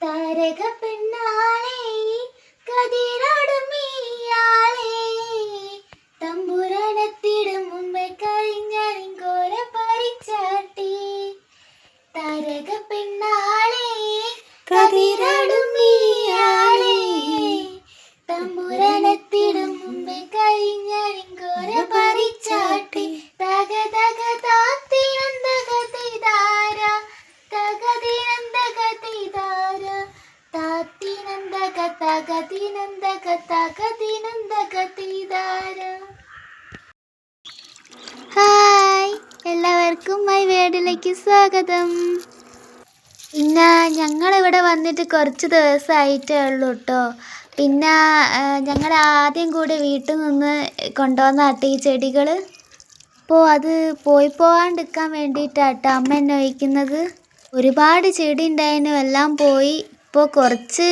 താരക പെണ്ണാളെ കതിരോടും താത്തിനന്തക തക തിനന്തക തക തിനന്തക ഹായ് എല്ലാവർക്കും മൈ വീടിലേക്ക് സ്വാഗതം. പിന്നെ ഞങ്ങളിവിടെ വന്നിട്ട് കുറച്ച് ദിവസമായിട്ടേ ഉള്ളൂ കേട്ടോ പിന്നെ ഞങ്ങൾ ആദ്യം കൂടി വീട്ടിൽ നിന്ന് കൊണ്ടുവന്നാട്ടെ ഈ ചെടികൾ അപ്പോൾ അത് പോയി പോകാണ്ടിരിക്കാൻ വേണ്ടിയിട്ടാട്ടോ അമ്മ എന്നെ ഒരുപാട് ചെടി ഉണ്ടായിരുന്നു എല്ലാം പോയി ഇപ്പോൾ കുറച്ച്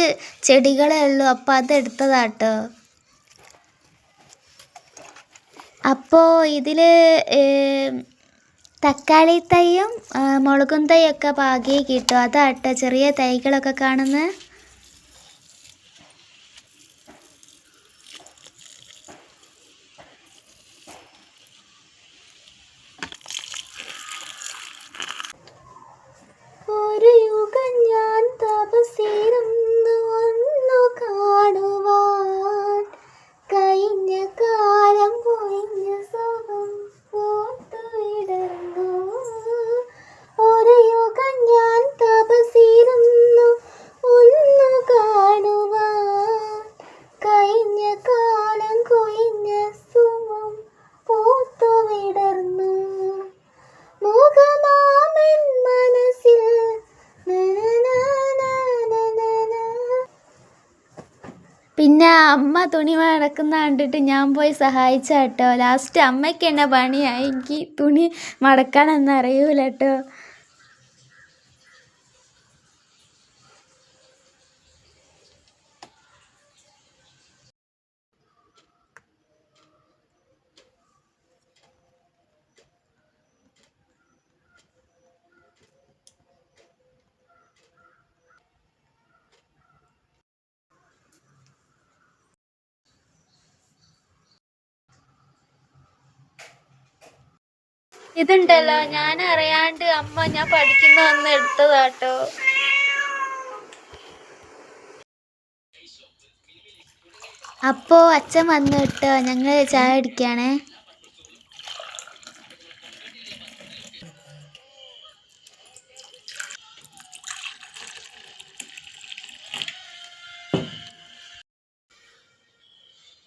ചെടികളേ ഉള്ളൂ. അപ്പോൾ അത് എടുത്തതാട്ടോ. അപ്പോൾ ഇതിൽ തക്കാളി തൈയും മുളകും തൈയൊക്കെ പാകിയേ കിട്ടും. അതാട്ടോ ചെറിയ തൈകളൊക്കെ കാണുന്നത് പിന്നെ അമ്മ തുണി മടക്കുന്ന കണ്ടിട്ട് ഞാൻ പോയി സഹായിച്ച കേട്ടോ. ലാസ്റ്റ് അമ്മയ്ക്ക് എന്നെ പണിയായി. എനിക്ക് തുണി മടക്കാനൊന്നും അറിയില്ല കേട്ടോ. ഇതുണ്ടല്ലോ ഞാൻ അറിയാണ്ട് അമ്മ ഞാൻ പഠിക്കുന്ന അന്ന് എടുത്തതാട്ടോ. അപ്പോ അച്ഛൻ വന്നു കേട്ടോ ഞങ്ങൾ ചായ അടിക്കുകയാണേ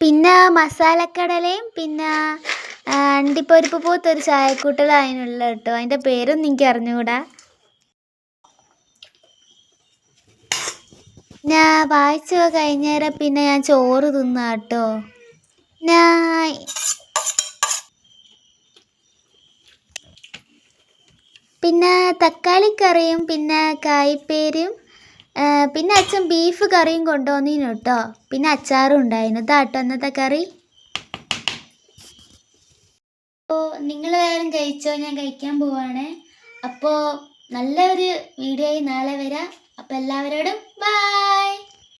പിന്നെ മസാലക്കടലയും പിന്നെ അണ്ടിപ്പരിപ്പ് പോത്തൊരു ചായക്കൂട്ടൽ അതിനുള്ള കേട്ടോ. അതിന്റെ പേരൊന്നും എനിക്ക് അറിഞ്ഞുകൂടാ. ഞാൻ വായിച്ചു കഴിഞ്ഞേരം പിന്നെ ഞാൻ ചോറ് തിന്നാ കേട്ടോ. ഞാൻ പിന്നെ തക്കാളിക്കറിയും പിന്നെ കായ്പേരും പിന്നെ അച്ഛൻ ബീഫ് കറിയും കൊണ്ടുവന്നിനു കേട്ടോ. പിന്നെ അച്ചാറും ഉണ്ടായിരുന്നു. ഇതാട്ടോ അന്നത്തെ കറി. അപ്പോൾ നിങ്ങൾ വേഗം കഴിച്ചോ? ഞാൻ കഴിക്കാൻ പോവാണ്. അപ്പോൾ നല്ലൊരു വീഡിയോ ആയി നാളെ വരാം. അപ്പോൾ എല്ലാവരോടും ബൈ